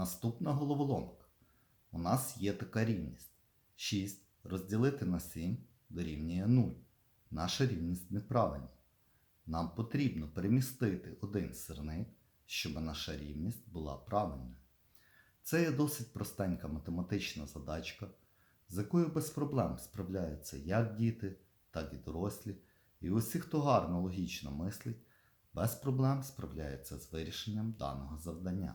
Наступна головоломка. У нас є така рівність. 6 розділити на 7 дорівнює 0. Наша рівність неправильна. Нам потрібно перемістити один сирник, щоб наша рівність була правильною. Це є досить простенька математична задачка, з якою без проблем справляються як діти, так і дорослі, і усі, хто гарно логічно мислить, без проблем справляються з вирішенням даного завдання.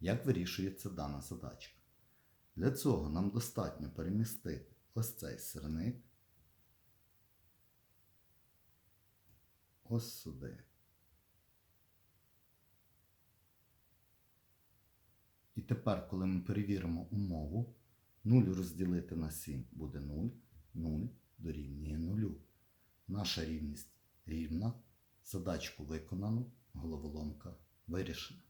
Як вирішується дана задачка? Для цього нам достатньо перемістити ось цей сирник ось сюди. І тепер, коли ми перевіримо умову, 0 розділити на 7 буде 0, 0 дорівнює 0. Наша рівність рівна, задачку виконано, головоломка вирішена.